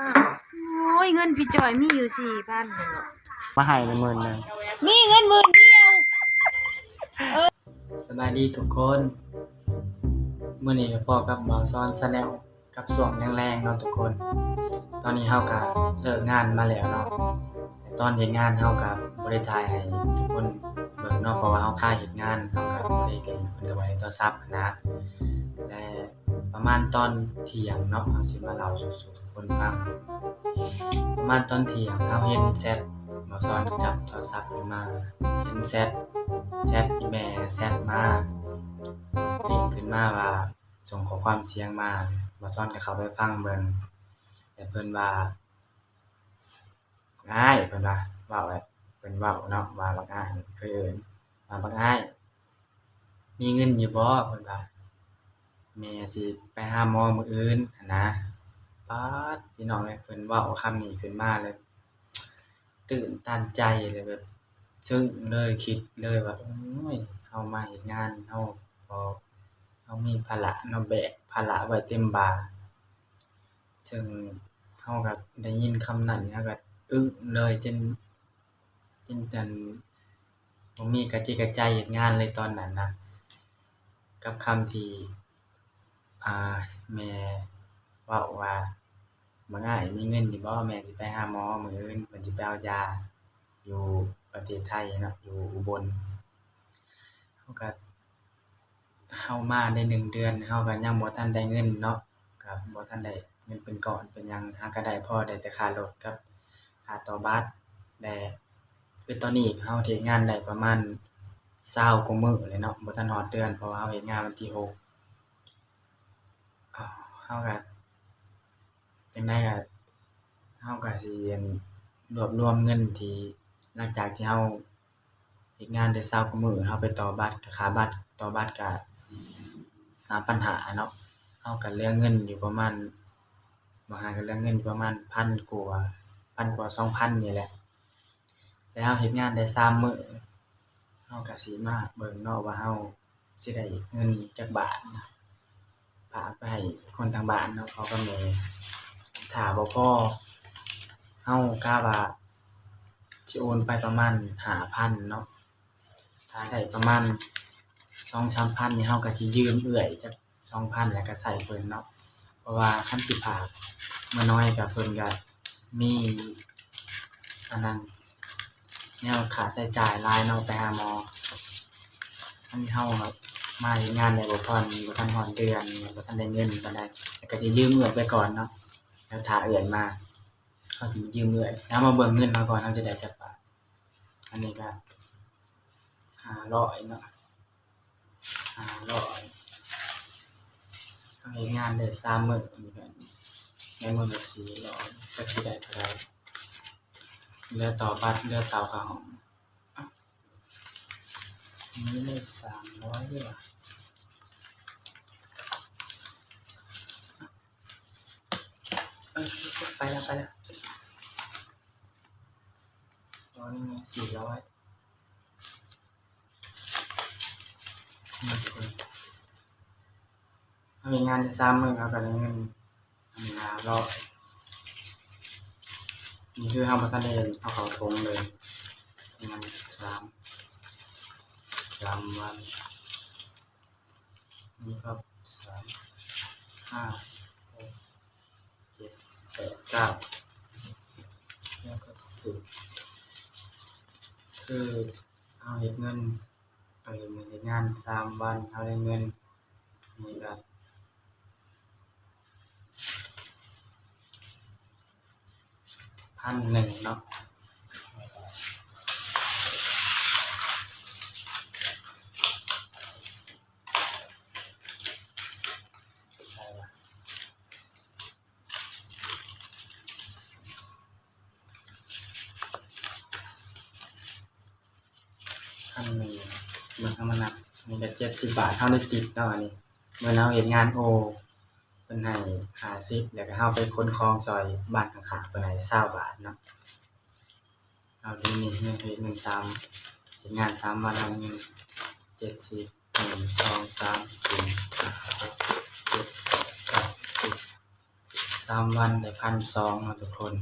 อ้าวโอ้ยเงินพี่จอยมีอยู่สี่พันเลยเหรอมาให้ในหมื่นหนึงมีเงินหมื่นเดียวสบายดีทุกคนมื้อนี้ก็พอกับบ่าวซ้อนซะแล้วกับช่วงแรงๆเนาะทุกคน ตอนนี้เฮาก็เลิกงานมาแล้วเนาะแต่ตอนเฮ็ดงานเฮาก็บ่ได้ถ่ายให้ทุกคนเบิ่งเนาะเพราะว่าเฮาถ่ายเฮ็ดงานเฮาก็บ่ได้เล่นเพิ่นก็บ่ได้โทรศัพท์นะแต่ประมาณตอนเที่ยงเนาะเฮาสิมาเล่าสู่ ทุกคนฟังประมาณตอนเที่ยงเราเห็นแชทหมอสอนจับโทรศัพท์ขึ้นมา เห็นแชทแชทอีแม่แชทมาเด้งขึ้นมาว่าส่งขอความเสียงมาหมอสอนก็เข้าไปฟังเบิ่งแต่เพิ่นว่าง่ายเพิ่นว่าเว้าแบบเพิ่นเว้าเนาะว่าบักอ้ายเคยเอิ้นว่าบักอ้ายมีเงินอยู่บ่เพิ่นว่าแม่สิไปหาหมอมื้ออื่นนะ ป๊าดพี่น้องเอ้ยเพิ่นเว้าคำนี้ขึ้นมาเลย ตื่นตันใจเลยแบบซึ้งเลยคิดเลยว่าโอ้ยเฮามาเฮ็ดงานเฮาพอเฮามีภาระเนาะแบกภาระไว้เต็มบ่าซึ่งเฮาก็ได้ยินคำนั้นเฮาก็อึ้งเลยจนจนจนบ่มีกระจิกระใจเฮ็ดงานเลยตอนนั้นนะกับคำที่อ่าแม่เว้าว่า บ่ง่ายมีเงินอยู่บ่แม่สิไปหาหมอมื้ออื่นเพิ่นสิไปเอายา อยู่ประเทศไทยเนาะอยู่อุบลเฮาก็เฮามาได้หนึ่งเดือนเฮาก็ยังบ่ทันได้เงินเนาะก็บ่ทันได้เงินเป็นก้อนเป็นหยังหาก็ได้พอได้แต่ค่ารถกับค่าต่อบัตรแต่คือตอนนี้เฮาเฮ็ดงานได้ประมาณ20กว่ามื้อเลยเนาะบ่ทันฮอดเดือนเพราะว่าเฮาเฮ็ดงานวันที่หกเฮาก็ จังได๋ก็เฮาก็สิอั่น รวบรวมเงินที่หลังจากที่เฮาเฮ็ดงานได้20กว่ามื้อเฮาไปต่อบัตร ค่าบัตร ต่อบัตรก็3,500เนาะเฮาก็เหลือเงินอยู่ประมาณ บางหาก็เหลือเงินอยู่ประมาณพันกว่า พันกว่า2,000นี่แหละแล้วเฮาเฮ็ดงานได้3มื้อเฮาก็สิมาเบิ่งเนาะว่าเฮาสิได้เงินจักบาทนะฝากไปให้คนทางบ้านเนาะเขาก็แม่ ถ้าบ่พอเฮากะว่าสิโอนไปประมาณ5,000เนาะถ้าได้ประมาณ2-3,000นี่เฮาก็สิยืมเอื้อยจัก2,000แล้วก็ใช้เพิ่นเนาะเพราะว่าคันสิฝากมาน้อยก็เพิ่นก็มีอันนั้นแนวค่าใช้จ่ายหลายเนาะไปหาหมออันนี้เฮาแบบมาเฮ็ดงานได้บ่พรบ่ทันฮอดเดือนบ่ทันได้เงินปานใดแต่ก็สิยืมเอื้อไปก่อนเนาะ แล้วถาเอื่อยมาเขาถึงยืมเอื่อยแล้วมาเบิ่งเงินมาก่อนเขาจะได้จักบาทอันนี้ก็หาร้อยเนาะหาร้อยทำงานเด็ดสามหมื่นเหมือนกันในมือสี่ร้อยก็ที่ได้เท่าไรเรือต่อบัตรเรือเสาวขาหอมนี่เลยสามร้อยด้วยว่ะ เออ ไปแล้วไปแล้วร้อยนี่ไงสี่ร้อยมาทุกคนเอามีงานจะซ้ำมึงเอากันเงินทำงานรอบนี่คือห้าพันเดนเอาเขาทงเลยงานสามสามวันนี่ครับสามห้าหกเจ็ด แปดเก้าแล้วก็สิบคือเอาเฮ็ดเงินไปเงินเฮ็ดงานสามวันเอาได้เงินนี่ก็พันหนึ่งเนาะใช่ละ พันหนึ่ง มันก็มานับมันจะเจ็ดสิบบาทเท่าได้ติดเนาะอันนี้เมื่อเราเห็นงานโอเป็นให้หาซิปแล้วก็เฮาไปค้นคลองซอยบ้านข้างๆเป็นให้เศร้าบาทเนาะเอาดูนี่เงินเงินซ้ำเห็นงานซ้ำวันละเงินเจ็ดสิบหนึ่งสองสามสี่ห้าหกเจ็ดแปดเก้าสิบสามวันได้พันสองนะทุกคน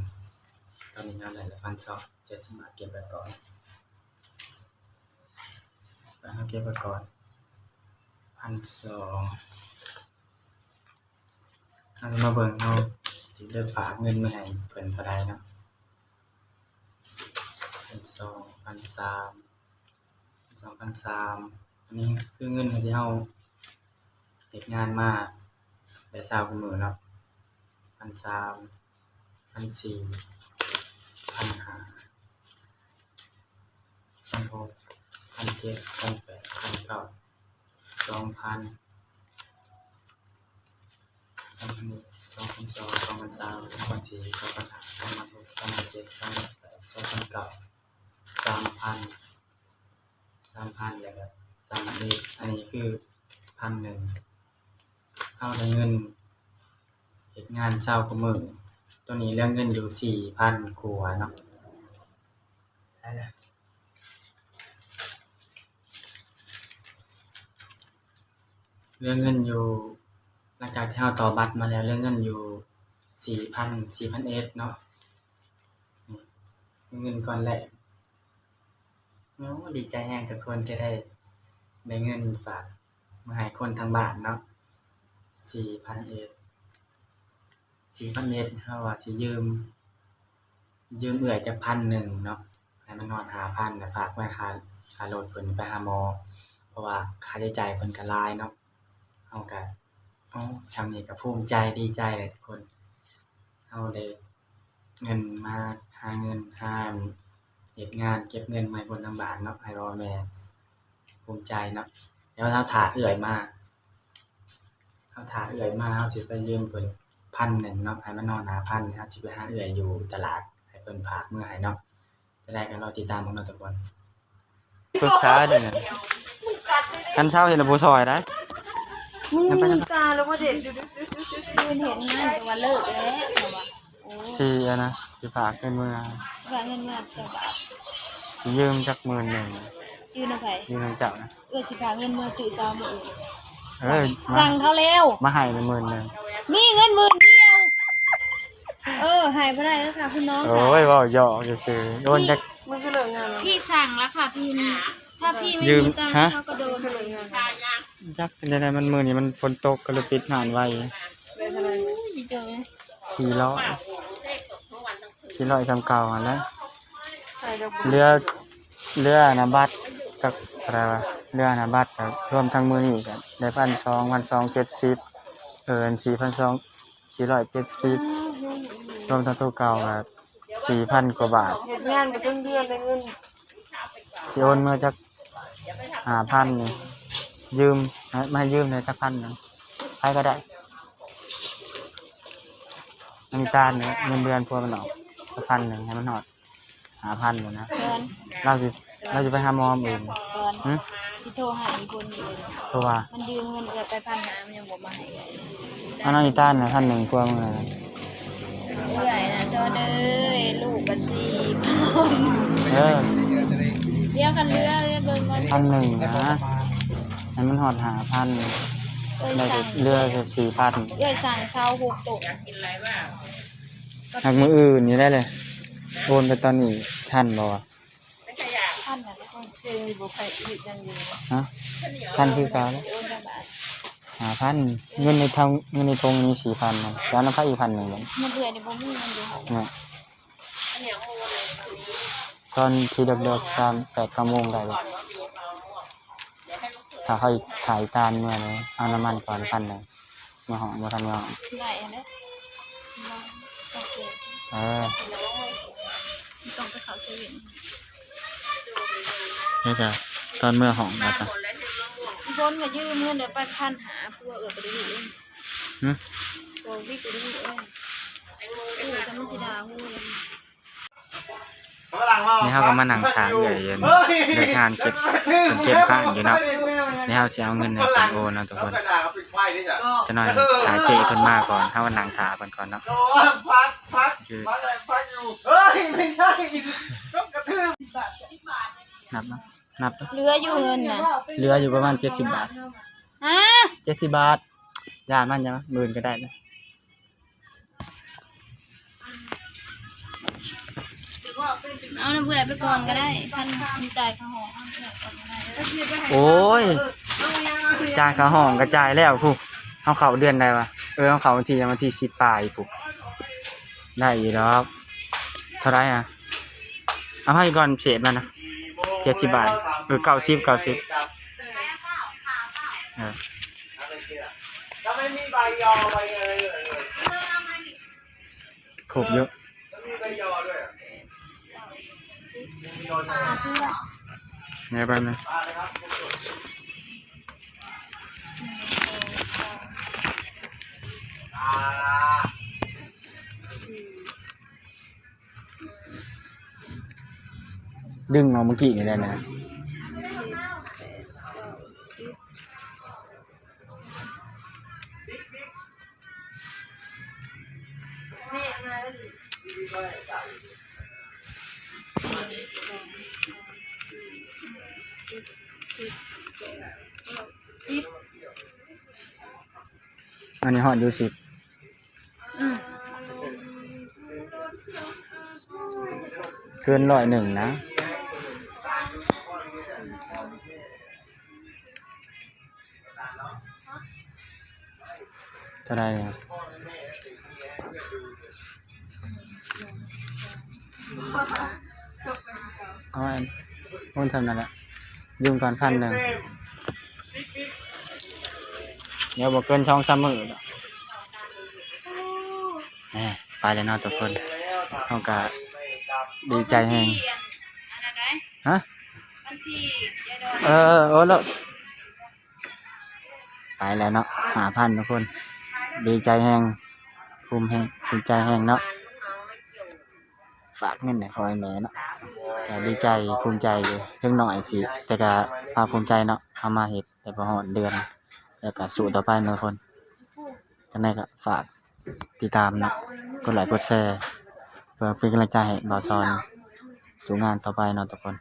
ตอนนี้เราได้พันสองเจ็ดสิบบาทเก็บไว้ก่อน แล้วเราเก็บไว้ก่อนพันสองเราจะมาเบิ่งเราจะได้ฝากเงินมาให้เพิ่นเท่าใดเนาะพันสองพันสามสองพันสามอันนี้คือเงินที่เราเฮ็ดงานมาได้ทราบกันมือเนาะพันสามพันสี่พันห้าพันหก พันเจ็ดพันแปดพันเก้าสองพันสองพันหนึ่งสองพันสองสองพันสามสองพันสี่สองพันห้าสองพันหกสองพันเจ็ดสองพันแปดสองพันเก้าสามพันสามพันแล้วก็สามพันอีกอันนี้คือพันหนึ่งเอาได้เงินเฮ็ดงานเช้ากับมื้อตัวนี้เรื่องเงินอยู่สี่พันกว่าเนาะได้แล้ว เรื่องเงินอยู่ หลังจากที่เราต่อบัตรมาแล้วเรื่องเงินอยู่สี่พันสี่พันเอสเนาะเงินก้อนแรกโอ้ดีใจแฮงทุกคนที่ได้ได้เงินฝากมาให้คนทางบ้านเนาะสี่พันเอสสี่พันเมตรเขาว่าสิยืม ยืมเอื่อยจะพันหนึ่งเนาะให้มันนอนหาพันนะฝากไว้ค่าค่ารถเพิ่นไปหาหมอ เพราะว่าค่าใช้จ่ายเพิ่นก็หลายเนาะ เฮาก็เอ้าทำนี่ก็ภูมิใจดีใจเลยทุกคนเฮาได้เงินมาหาเงินหาเฮ็ดงานเก็บเงินมาให้คนทางบ้านเนาะให้พ่อแม่ภูมิใจเนาะแล้วเฮาถ่าเอื่อยมาเฮาถ่าเอื่อยมาเฮาสิไปยืมเพิ่นพันหนึ่งเนาะให้มันนอนหาพันนะครับสิไปหาเอื่อยอยู่ตลาดให้เพิ่นพากเมื่อให้เนาะจะได้กันรอติดตามของเราทุกคนปรึกษาเด้เนี่ยกันเช้าเห็นระบบซอยได้ มึงตาแล้วว่าเด็กดูดูดูดูดูเห็นงานแต่ว่าเลิกแล้วสี่อะนะสิฝากเงินมือฝากเงินมาจะบาทยืมจักหมื่นหนึ่งยืนอาไปยืมเจ้านะเออสิฝากเงินมือสื่อซอมมืออื่นเออสั่งเขาเร็วมาให้ในหมื่นหนึ่งมีเงินหมื่นเดียวเออหายไปได้แล้วค่ะคุณน้องโอ้ยว่าหยอกจะซื้อโดนจักมันก็เลินพี่สั่งแล้วค่ะพี่นะถ้าพี่ไม่มีตังค์เขาก็โดนเลิกงาน จักเป็นยังไงมันมือนี้มันฝนตกก็เลยปิดงานไว้ได้เท่าไหร่พี่เจอไหมสี่ร้อยสี่ร้อยสามเก่าอันแล้วใช่ดอกเรือเรือนะบัตรจักอะไรวะเรือนะบัตรก็รวมทั้งมือนี่กันได้พันสองพันสองเจ็ดสิบเอินสี่พันสองสี่ร้อยเจ็ดสิบรวมทั้งตัวเก่าครับสี่พันกว่าบาทเฮ็ดงานก็ต้องเดือนได้เงินสิโอนมาจากหาพันนี่ ยืมให้มาให้ยืมในจักพันหนึงใครก็ได้มันการเนี่ยเงินเดือนพวกมันออกสักพันหนึ่งให้มันหอดหาพันอยู่นะเชิญเราจะเราจะไปหาหมอมเองเชิญหึที่โทรหาอีกคนอยู่เพราะว่ามันยืมเงินเกิดไปพันน้ำยังบอกมาให้เลยอันนั้นอีต้านนะท่านหนึ่งกลัวมือนะเอื่อยนะจอเด้ยลูกกะสี่เออเรียกกันเรือเรียกเบิ่งก่อนพันหนึ่งนะ ให้มันหอดหาพันเอ้ยได้สั่งเรือสี่พันเอ้ยสั่งเช้าหกตุกหากมืออื่นนี่ได้เลย โอนไปตอนนี้ทันบ่วะท่านน่ะทุกคนเจอบ่ใครอีกยังอยู่ฮะทันคือเก่าแล้วโอนละบาทหาพันเงินในทางเงินในทงนี้สี่พันนะแล้วน้ำพักอีกพันหนึ่งเลยมันเบื่อเดี๋ยวผมมีเงินดูเนี่ยตอนที่เด็กๆตามแปดกโมงได้เลย ถ้าเขาอีกขายตามเมื่อเลยเอาน้ำมันก่อนพันหนึ่งมาหอมมาทำงานได้อันนี้โอเคเออต้องไปเขาเซเว่นนี่จ้ะตอนเมื่อหอมนะจ๊ะบนก็ยืมเงินเดี๋ยวไปพันหาพวกเออไปดูเองหึโอ้วิกไปดูเองโอ้จะมันสิดาหูเลย นี่เขาก็มานั่งทานใหญ่เย็นเลิกงานเก็บเป็นเก็บข้างอยู่เนาะนี่เขาจะเอาเงินในตังโอนเนาะทุกคนจะหน่อยถ่ายเจเพิ่นมาก่อนถ้าวันนั่งถ่าเพิ่นก่อนเนาะพักพักคือพักอะไรพักอยู่เฮ้ยไม่ใช่ต้องกระทืบนับเนาะนับเนาะเหลืออยู่เงินน่ะเหลืออยู่ประมาณเจ็ดสิบบาทอะเจ็ดสิบบาทยามันยังหมื่นก็ได้นะ เอาน้ำเบื่อไปก่อนก็ได้พันมีจ่ายค่าหอเอาเผื่อก่อนก็ได้โอ้ยจ่ายค่าห้องกระจายแล้วผู้เอาเขาเดือนใดวะเออเอาเขาวันที่ยังวันที่สิบปลายผู้ได้อีกแล้วเท่าไหรอะเอาให้ก่อนเศษมันนะเจ็ดสิบบาทเออเก้าสิบเก้าสิบเออแล้วไม่มีใบยอใบอะไรเลยครบเยอะแล้วมีใบยอด้วย ไงบ้างนะดึงเอาเมื่อกี้นี่ได้นะ อันนี้ฮอดอยู่สิบเกินร้อยหนึ่งนะเท่าไรเนี่ยเอาอันมันทำนั่นแหละยุ่งก่อนพันหนึ่ง เดี๋ยวบอกเกินช่องซัมเมอร์ดอไปเลยเนาะทุกคนเขาก็ดีใจแฮงฮะเออโอ้แล้วไปแล้วเนาะหาพันทุกคน ดีใจแหงภูมิแหงดีใจแหงเนาะฝากเงินคอยแม่เนาะแต่ดีใจภูมิใจอยู่ถึงหน่อยสิแต่ก็ภาคภูมิใจเนาะเอามาเห็ดแต่พอหอดเดือน แล้วก็สู่ต่อไปนะทุกคนจังไดก็ฝากติดตามนะกดไลค์กดแชร์เพื่อเป็นกำลังใจให้บ่าวซอนสู่งานต่อไปเนาะทุกคน